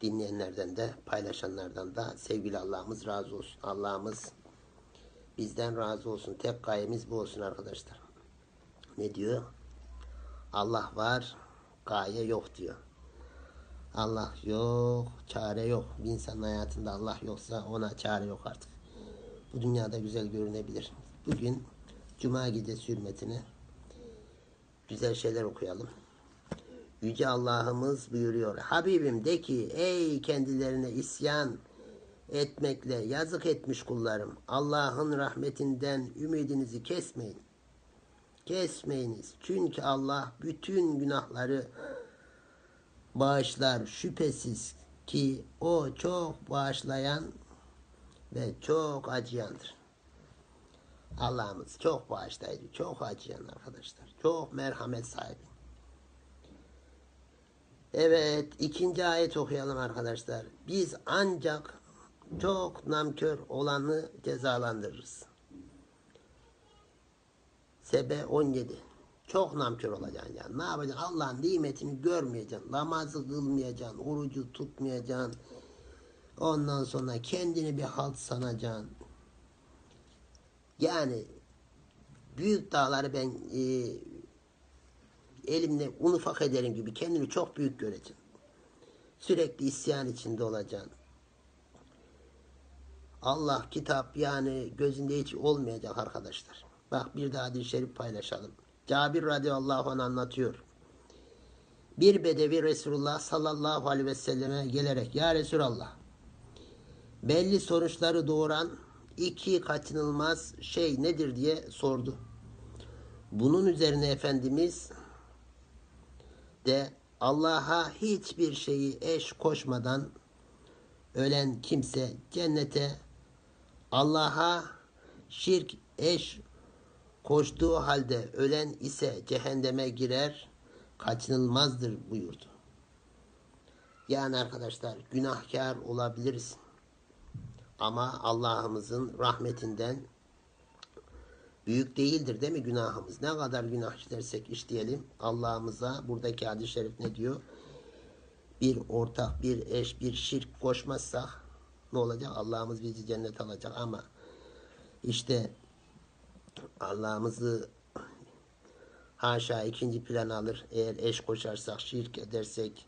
dinleyenlerden de paylaşanlardan da sevgili Allah'ımız razı olsun. Allah'ımız bizden razı olsun. Tek gayemiz bu olsun arkadaşlar. Ne diyor? Allah var, gaye yok diyor. Allah yok, çare yok. Bir insanın hayatında Allah yoksa ona çare yok artık. Bu dünyada güzel görünebilir. Bugün Cuma gecesi hürmetine güzel şeyler okuyalım. Yüce Allah'ımız buyuruyor. Habibim de ki ey kendilerine isyan etmekle yazık etmiş kullarım. Allah'ın rahmetinden ümidinizi kesmeyin. Kesmeyiniz. Çünkü Allah bütün günahları bağışlar. Şüphesiz ki o çok bağışlayan ve çok acıyandır. Allah'ımız çok bağışlayıcı, çok acıyan arkadaşlar. Çok merhamet sahibi. Evet, ikinci ayet okuyalım arkadaşlar. Biz ancak çok namkör olanı cezalandırırız. Sebe 17. Çok namkör olacaksın yani. Ne yapacaksın? Allah'ın nimetini görmeyeceksin. Namazı kılmayacaksın. Orucu tutmayacaksın. Ondan sonra kendini bir halt sanacaksın. Yani büyük dağları ben e, elimle un ufak ederim gibi kendini çok büyük göreceksin. Sürekli isyan içinde olacaksın. Allah kitap yani gözünde hiç olmayacak arkadaşlar. Bak bir daha hadis-i şerif paylaşalım. Cabir radıyallahu anh anlatıyor. Bir bedevi Resulullah sallallahu aleyhi ve selleme gelerek Ya Resulallah belli sonuçları doğuran iki kaçınılmaz şey nedir diye sordu. Bunun üzerine Efendimiz de Allah'a hiçbir şeyi eş koşmadan ölen kimse cennete Allah'a şirk eş koştuğu halde ölen ise cehenneme girer kaçınılmazdır buyurdu. Yani arkadaşlar günahkar olabiliriz. Ama Allah'ımızın rahmetinden büyük değildir değil mi günahımız? Ne kadar günah işlersek işleyelim Allah'ımıza buradaki hadis-i şerif ne diyor? Bir ortak, bir eş, bir şirk koşmazsak ne olacak? Allah'ımız bizi cennet alacak ama işte Allah'ımızı haşa ikinci plan alır. Eğer eş koşarsak, şirk edersek,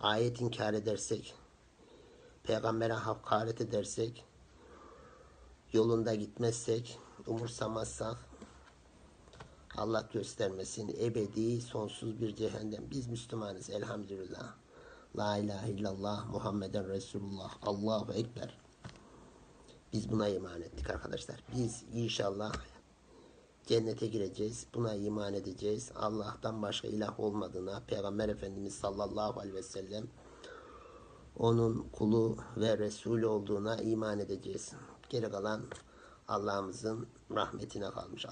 ayet inkar edersek, peygambere hakaret edersek, yolunda gitmezsek, umursamazsak, Allah göstermesin ebedi sonsuz bir cehennem. Biz Müslümanız elhamdülillah. La ilahe illallah Muhammeden Resulullah. Allahu Ekber. Biz buna iman ettik arkadaşlar. Biz inşallah cennete gireceğiz. Buna iman edeceğiz. Allah'tan başka ilah olmadığına Peygamber Efendimiz sallallahu aleyhi ve sellem onun kulu ve Resulü olduğuna iman edeceğiz. Geri kalan Allah'ımızın rahmetine kalmış.